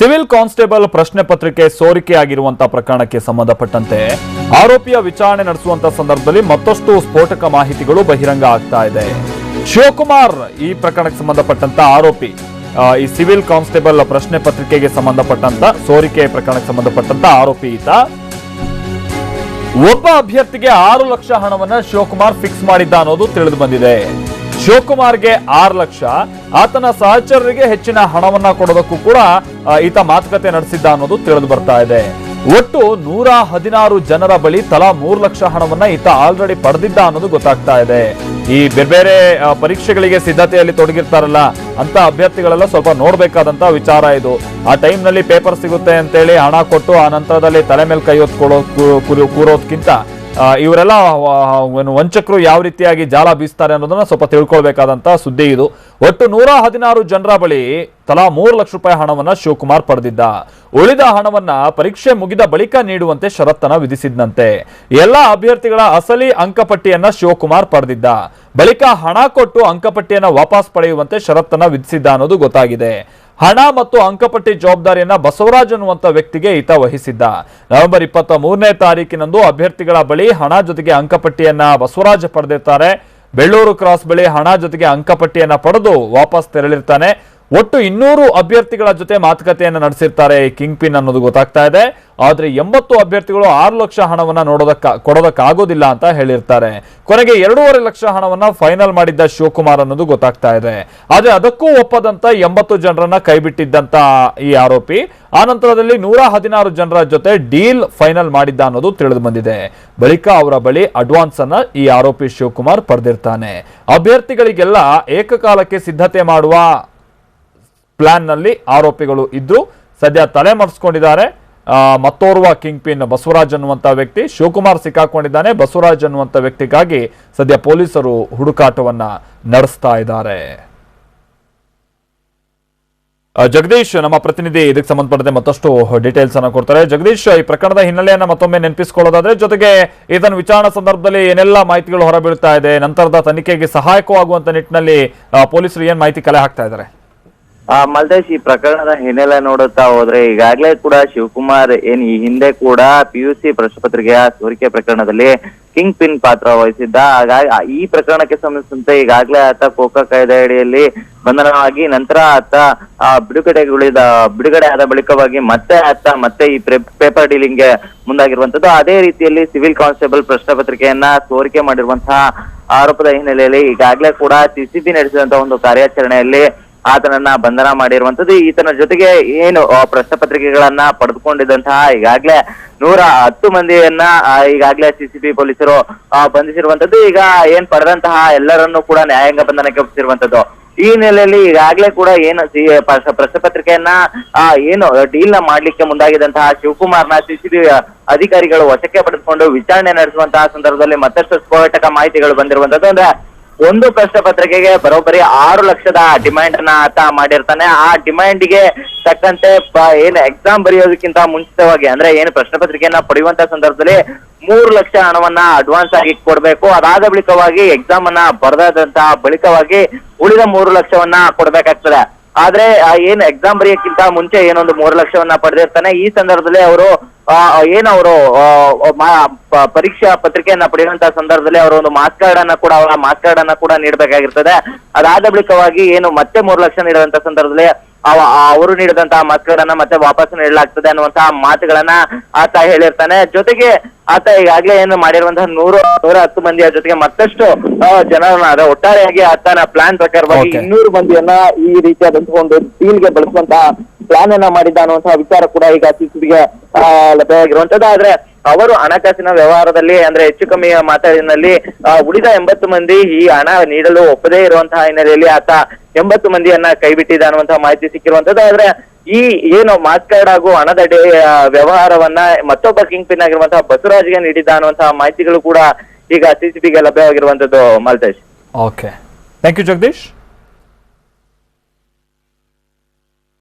Civil constable ಪ್ರಶ್ನೆ ಪತ್ರಿಕೆ ಸೋರಿಕೆಯಾಗಿರುವಂತಹ ಪ್ರಕರಣಕ್ಕೆ ಸಂಬಂಧಪಟ್ಟಂತೆ ಆರೋಪಿಯ ವಿಚಾರಣೆ ನಡೆಸುವಂತ ಸಂದರ್ಭದಲ್ಲಿ ಮತ್ತಷ್ಟು ಸ್ಫೋಟಕ ಮಾಹಿತಿಗಳು ಬಹಿರಂಗ ಆಗ್ತಾ ಇದೆ. ಶಿವಕುಮಾರ್ ಈ ಪ್ರಕರಣಕ್ಕೆ ಸಂಬಂಧಪಟ್ಟಂತ ಆರೋಪಿ ಈ ಸಿವಿಲ್ ಕಾನ್ಸ್ಟೇಬಲ್ ಪ್ರಶ್ನೆ ಪತ್ರಿಕೆಗೆ ಸಂಬಂಧಪಟ್ಟಂತ ಸೋರಿಕೆ ಪ್ರಕರಣಕ್ಕೆ ಸಂಬಂಧಪಟ್ಟಂತ ಆರೋಪಿ ಈತ. ಒಬ್ಬ ಅಭ್ಯರ್ಥಿಗೆ ಆರು ಲಕ್ಷ ಹಣವನ್ನ ಶಿವಕುಮಾರ್ ಫಿಕ್ಸ್ ಮಾಡಿದ್ದ ಅನ್ನೋದು ತಿಳಿದು ಬಂದಿದೆ. ಶಿವಕುಮಾರ್ಗೆ ಆರು ಲಕ್ಷ. ಆತನ ಸಹಚರರಿಗೆ ಹೆಚ್ಚಿನ ಹಣವನ್ನ ಕೊಡೋದಕ್ಕೂ ಕೂಡ ಈತ ಮಾತುಕತೆ ನಡೆಸಿದ್ದ ಅನ್ನೋದು ತಿಳಿದು ಬರ್ತಾ ಇದೆ. ಒಟ್ಟು ನೂರ ಹದಿನಾರು ಜನರ ಬಳಿ ತಲಾ ಮೂರು ಲಕ್ಷ ಹಣವನ್ನ ಈತ ಆಲ್ರೆಡಿ ಪಡೆದಿದ್ದ ಅನ್ನೋದು ಗೊತ್ತಾಗ್ತಾ ಇದೆ. ಈ ಬೇರೆ ಬೇರೆ ಪರೀಕ್ಷೆಗಳಿಗೆ ಸಿದ್ಧತೆಯಲ್ಲಿ ತೊಡಗಿರ್ತಾರಲ್ಲ ಅಂತ ಅಭ್ಯರ್ಥಿಗಳೆಲ್ಲ ಸ್ವಲ್ಪ ನೋಡ್ಬೇಕಾದಂತ ವಿಚಾರ ಇದು. ಆ ಟೈಮ್ನಲ್ಲಿ ಪೇಪರ್ ಸಿಗುತ್ತೆ ಅಂತೇಳಿ ಹಣ ಕೊಟ್ಟು, ಆ ನಂತರದಲ್ಲಿ ತಲೆ ಮೇಲೆ ಕೈ ಹೊತ್ಕೊಳ್ಳೋ ಕೂರೋದ್ಕಿಂತ ಇವರೆಲ್ಲ ಏನು ವಂಚಕರು ಯಾವ ರೀತಿಯಾಗಿ ಜಾಲ ಬೀಸ್ತಾರೆ ಅನ್ನೋದನ್ನ ಸ್ವಲ್ಪ ತಿಳ್ಕೊಳ್ಬೇಕಾದಂತ ಸುದ್ದಿ ಇದು. ಒಟ್ಟು ನೂರ ಹದಿನಾರು ಜನರ ಬಳಿ ತಲಾ ಮೂರು ಲಕ್ಷ ರೂಪಾಯಿ ಹಣವನ್ನ ಶಿವಕುಮಾರ್ ಪಡೆದಿದ್ದ. ಉಳಿದ ಹಣವನ್ನ ಪರೀಕ್ಷೆ ಮುಗಿದ ಬಳಿಕ ನೀಡುವಂತೆ ಷರತ್ತನ್ನ ವಿಧಿಸಿದ್ದಂತೆ ಎಲ್ಲಾ ಅಭ್ಯರ್ಥಿಗಳ ಅಸಲಿ ಅಂಕಪಟ್ಟಿಯನ್ನ ಶಿವಕುಮಾರ್ ಪಡೆದಿದ್ದ. ಬಳಿಕ ಹಣ ಕೊಟ್ಟು ಅಂಕಪಟ್ಟಿಯನ್ನ ವಾಪಸ್ ಪಡೆಯುವಂತೆ ಷರತ್ತನ್ನ ವಿಧಿಸಿದ್ದ ಅನ್ನೋದು ಗೊತ್ತಾಗಿದೆ. ಹಣ ಮತ್ತು ಅಂಕಪಟ್ಟಿ ಜವಾಬ್ದಾರಿಯನ್ನ ಬಸವರಾಜ್ ಅನ್ನುವಂತ ವ್ಯಕ್ತಿಗೆ ಈತ ವಹಿಸಿದ್ದ. ನವೆಂಬರ್ ಇಪ್ಪತ್ತ ಮೂರನೇ ತಾರೀಕಿನಂದು ಅಭ್ಯರ್ಥಿಗಳ ಬಳಿ ಹಣ ಜೊತೆಗೆ ಅಂಕಪಟ್ಟಿಯನ್ನ ಬಸವರಾಜ್ ಪಡೆದಿರ್ತಾರೆ. ಬೆಳ್ಳೂರು ಕ್ರಾಸ್ ಬಳಿ ಹಣ ಜೊತೆಗೆ ಅಂಕಪಟ್ಟಿಯನ್ನ ಪಡೆದು ವಾಪಸ್ ತೆರಳಿರ್ತಾನೆ. ಒಟ್ಟು ಇನ್ನೂರು ಅಭ್ಯರ್ಥಿಗಳ ಜೊತೆ ಮಾತುಕತೆಯನ್ನು ನಡೆಸಿರ್ತಾರೆ ಕಿಂಗ್ ಪಿನ್ ಅನ್ನೋದು ಗೊತ್ತಾಗ್ತಾ ಇದೆ. ಆದರೆ ಎಂಬತ್ತು ಅಭ್ಯರ್ಥಿಗಳು ಆರು ಲಕ್ಷ ಹಣವನ್ನು ನೋಡೋದಕ್ಕ, ಕೊಡೋದಕ್ಕಾಗೋದಿಲ್ಲ ಅಂತ ಹೇಳಿರ್ತಾರೆ. ಕೊನೆಗೆ ಎರಡೂವರೆ ಲಕ್ಷ ಹಣವನ್ನು ಫೈನಲ್ ಮಾಡಿದ್ದ ಶಿವಕುಮಾರ್ ಅನ್ನೋದು ಗೊತ್ತಾಗ್ತಾ ಇದೆ. ಆದರೆ ಅದಕ್ಕೂ ಒಪ್ಪದಂತ ಎಂಬತ್ತು ಜನರನ್ನ ಕೈಬಿಟ್ಟಿದ್ದಂತ ಈ ಆರೋಪಿ. ಆ ನಂತರದಲ್ಲಿ ನೂರ ಹದಿನಾರು ಜನರ ಜೊತೆ ಡೀಲ್ ಫೈನಲ್ ಮಾಡಿದ್ದ ಅನ್ನೋದು ತಿಳಿದು ಬಂದಿದೆ. ಬಳಿಕ ಅವರ ಬಳಿ ಅಡ್ವಾನ್ಸ್ ಅನ್ನ ಈ ಆರೋಪಿ ಶಿವಕುಮಾರ್ ಪಡೆದಿರ್ತಾನೆ. ಅಭ್ಯರ್ಥಿಗಳಿಗೆಲ್ಲ ಏಕಕಾಲಕ್ಕೆ ಸಿದ್ಧತೆ ಮಾಡುವ ಪ್ಲಾನ್ನಲ್ಲಿ ಆರೋಪಿಗಳು ಇದ್ದು ಸದ್ಯ ತಲೆಮರೆಸ್ಕೊಂಡಿದ್ದಾರೆ ಮತ್ತೋರ್ವ ಕಿಂಗ್ ಪಿನ್ ಬಸವರಾಜ್ ಅನ್ನುವಂತ ವ್ಯಕ್ತಿ ಶಿವಕುಮಾರ್ ಸಿಕ್ಕಾಕೊಂಡಿದ್ದಾನೆ. ಬಸವರಾಜ್ ಅನ್ನುವಂತ ವ್ಯಕ್ತಿಗಾಗಿ ಸದ್ಯ ಪೊಲೀಸರು ಹುಡುಕಾಟವನ್ನ ನಡೆಸ್ತಾ ಇದ್ದಾರೆ. ಜಗದೀಶ್ ನಮ್ಮ ಪ್ರತಿನಿಧಿ, ಇದಕ್ಕೆ ಸಂಬಂಧಪಟ್ಟಂತೆ ಮತ್ತಷ್ಟು ಡೀಟೇಲ್ಸ್ ಅನ್ನು ಕೊಡ್ತಾರೆ. ಜಗದೀಶ್, ಈ ಪ್ರಕರಣದ ಹಿನ್ನೆಲೆಯನ್ನ ಮತ್ತೊಮ್ಮೆ ನೆನಪಿಸಿಕೊಳ್ಳೋದಾದ್ರೆ, ಜೊತೆಗೆ ಇದನ್ನು ವಿಚಾರಣಾ ಸಂದರ್ಭದಲ್ಲಿ ಏನೆಲ್ಲ ಮಾಹಿತಿಗಳು ಹೊರಬೀಳ್ತಾ ಇದೆ, ನಂತರದ ತನಿಖೆಗೆ ಸಹಾಯಕವಾಗುವಂತ ನಿಟ್ಟಿನಲ್ಲಿ ಪೊಲೀಸರು ಏನ್ ಮಾಹಿತಿ ಕಲೆ ಹಾಕ್ತಾ ಇದ್ದಾರೆ? ಆ, ಮಲ್ದೇಶ್, ಈ ಪ್ರಕರಣದ ಹಿನ್ನೆಲೆ ನೋಡುತ್ತಾ ಹೋದ್ರೆ ಈಗಾಗ್ಲೇ ಕೂಡ ಶಿವಕುಮಾರ್ ಏನ್ ಈ ಹಿಂದೆ ಕೂಡ ಪಿ ಯು ಸಿ ಪ್ರಶ್ನಪತ್ರಿಕೆಯ ಸೋರಿಕೆ ಪ್ರಕರಣದಲ್ಲಿ ಕಿಂಗ್ ಪಿನ್ ಪಾತ್ರ ವಹಿಸಿದ್ದ. ಹಾಗಾಗಿ ಈ ಪ್ರಕರಣಕ್ಕೆ ಸಂಬಂಧಿಸಿದಂತೆ ಈಗಾಗ್ಲೇ ಆತ ಕೋಕಾ ಕಾಯ್ದೆ ಅಡಿಯಲ್ಲಿ ಬಂಧನವಾಗಿ, ನಂತರ ಆತ ಬಿಡುಗಡೆಗೊಳಿದ ಬಿಡುಗಡೆ ಆದ ಬಳಿಕವಾಗಿ ಮತ್ತೆ ಆತ ಮತ್ತೆ ಈ ಪೇಪರ್ ಡೀಲಿಂಗ್ಗೆ ಮುಂದಾಗಿರುವಂತದ್ದು. ಅದೇ ರೀತಿಯಲ್ಲಿ ಸಿವಿಲ್ ಕಾನ್ಸ್ಟೇಬಲ್ ಪ್ರಶ್ನೆ ಪತ್ರಿಕೆಯನ್ನ ಸೋರಿಕೆ ಮಾಡಿರುವಂತಹ ಆರೋಪದ ಹಿನ್ನೆಲೆಯಲ್ಲಿ ಈಗಾಗಲೇ ಕೂಡ ಸಿಸಿಬಿ ನಡೆಸಿದಂತಹ ಒಂದು ಕಾರ್ಯಾಚರಣೆಯಲ್ಲಿ ಆತನನ್ನ ಬಂಧನ ಮಾಡಿರುವಂತದ್ದು ಈತನ ಜೊತೆಗೆ ಏನು ಪ್ರಶ್ನೆ ಪತ್ರಿಕೆಗಳನ್ನ ಪಡೆದುಕೊಂಡಿದ್ದಂತಹ ಈಗಾಗ್ಲೇ ನೂರ ಹತ್ತು ಮಂದಿಯನ್ನ ಈಗಾಗಲೇ ಸಿಸಿಬಿ ಪೊಲೀಸರು ಬಂಧಿಸಿರುವಂತದ್ದು ಈಗ ಏನ್ ಪಡೆದಂತಹ ಎಲ್ಲರನ್ನೂ ಕೂಡ ನ್ಯಾಯಾಂಗ ಬಂಧನಕ್ಕೆ ಒಪ್ಪಿಸಿರುವಂತದ್ದು ಈ ನೆಲೆಯಲ್ಲಿ ಈಗಾಗ್ಲೇ ಕೂಡ ಏನು ಪ್ರಶ್ನೆ ಪತ್ರಿಕೆಯನ್ನ ಏನು ಡೀಲ್ನ ಮಾಡ್ಲಿಕ್ಕೆ ಮುಂದಾಗಿದ್ದಂತಹ ಶಿವಕುಮಾರ್ನ ಸಿಸಿಬಿ ಅಧಿಕಾರಿಗಳು ವಶಕ್ಕೆ ಪಡೆದುಕೊಂಡು ವಿಚಾರಣೆ ನಡೆಸುವಂತಹ ಸಂದರ್ಭದಲ್ಲಿ ಮತ್ತಷ್ಟು ಸ್ಫೋಟಕ ಮಾಹಿತಿಗಳು ಬಂದಿರುವಂತದ್ದು ಅಂದ್ರೆ ಒಂದು ಪ್ರಶ್ನೆ ಪತ್ರಿಕೆಗೆ ಬರೋಬ್ಬರಿ ಆರು ಲಕ್ಷದ ಡಿಮ್ಯಾಂಡ್ ಅನ್ನ ಆತ ಮಾಡಿರ್ತಾನೆ. ಆ ಡಿಮ್ಯಾಂಡ್ಗೆ ತಕ್ಕಂತೆ ಏನ್ ಎಕ್ಸಾಮ್ ಬರೆಯೋದಕ್ಕಿಂತ ಮುಂಚಿತವಾಗಿ, ಅಂದ್ರೆ ಏನು ಪ್ರಶ್ನೆ ಪತ್ರಿಕೆಯನ್ನ ಪಡೆಯುವಂತ ಸಂದರ್ಭದಲ್ಲಿ ಮೂರು ಲಕ್ಷ ಹಣವನ್ನ ಅಡ್ವಾನ್ಸ್ ಆಗಿ ಕೊಡ್ಬೇಕು. ಅದಾದ ಬಳಿಕವಾಗಿ ಎಕ್ಸಾಮ್ ಅನ್ನ ಬರೆದಂತಹ ಬಳಿಕವಾಗಿ ಉಳಿದ ಮೂರು ಲಕ್ಷವನ್ನ ಕೊಡ್ಬೇಕಾಗ್ತದೆ. ಆದ್ರೆ ಏನ್ ಎಕ್ಸಾಮ್ ಬರೆಯಕ್ಕಿಂತ ಮುಂಚೆ ಏನೊಂದು ಮೂರು ಲಕ್ಷವನ್ನ ಪಡೆದಿರ್ತಾನೆ. ಈ ಸಂದರ್ಭದಲ್ಲಿ ಅವರು ಏನು ಅವರು ಪರೀಕ್ಷಾ ಪತ್ರಿಕೆಯನ್ನ ಪಡೆಯುವಂತ ಸಂದರ್ಭದಲ್ಲಿ ಅವರು ಒಂದು ಮಾಸ್ ಕಾರ್ಡ್ ಅನ್ನ ಕೂಡ ಅವರ ಮಾಸ್ ಕಾರ್ಡ್ ಅನ್ನ ಕೂಡ ನೀಡಬೇಕಾಗಿರ್ತದೆ. ಅದಾದ ಬಳಿಕವಾಗಿ ಏನು ಮತ್ತೆ ಮೂರು ಲಕ್ಷ ನೀಡುವಂತ ಸಂದರ್ಭದಲ್ಲಿ ಅವರು ನೀಡಿದಂತಹ ಮತಗಳನ್ನ ಮತ್ತೆ ವಾಪಸ್ ನೀಡಲಾಗ್ತದೆ ಅನ್ನುವಂತಹ ಮಾತುಗಳನ್ನ ಆತ ಹೇಳಿರ್ತಾನೆ ಜೊತೆಗೆ ಆತ ಈಗಾಗಲೇ ಏನು ಮಾಡಿರುವಂತಹ ನೂರ ನೂರ ಹತ್ತು ಮಂದಿಯ ಜೊತೆಗೆ ಮತ್ತಷ್ಟು ಜನರನ್ನ ಅದ ಒಟ್ಟಾರೆಯಾಗಿ ಆತನ ಪ್ಲಾನ್ ಪ್ರಕಾರವಾಗಿ. ಇನ್ನೂರು ಮಂದಿಯನ್ನ ಈ ರೀತಿಯಾದಂತಹ ಒಂದು ಡೀಲ್ಗೆ ಬಳಸುವಂತಹ ಪ್ಲಾನ್ ಅನ್ನ ಮಾಡಿದ್ದ ಅನ್ನುವಂತಹ ವಿಚಾರ ಕೂಡ ಈಗ ಸಿಸಿಬಿಗೆ ಲಭ್ಯವಾಗಿರುವಂತದ್ದು ಆದ್ರೆ ಅವರು ಹಣಕಾಸಿನ ವ್ಯವಹಾರದಲ್ಲಿ ಅಂದ್ರೆ ಹೆಚ್ಚು ಕಮ್ಮಿ ಮಾತಾಡಿನಲ್ಲಿ ಉಳಿದ ಎಂಬತ್ತು ಮಂದಿ ಈ ಹಣ ನೀಡಲು ಒಪ್ಪದೇ ಇರುವಂತಹ ಹಿನ್ನೆಲೆಯಲ್ಲಿ ಆತ ಎಂಬತ್ತು ಮಂದಿಯನ್ನ ಕೈಬಿಟ್ಟಿದೆ ಅನ್ನುವಂತಹ ಮಾಹಿತಿ ಸಿಕ್ಕಿರುವಂತದ್ದು ಆದ್ರೆ ಈ ಏನು ಮಾಸ್ಕರ್ಡ್ ಹಾಗೂ ವ್ಯವಹಾರವನ್ನ ಮತ್ತೊಬ್ಬ ಕಿಂಗ್ ಪಿನ್ ಆಗಿರುವಂತಹ ಬಸವರಾಜ್ಗೆ ನೀಡಿದ್ದ ಅನ್ನುವಂತಹ ಮಾಹಿತಿಗಳು ಕೂಡ ಈಗ ಸಿಸಿಬಿಗೆ ಲಭ್ಯವಾಗಿರುವಂತದ್ದು Maltesh. Okay thank you Jagadish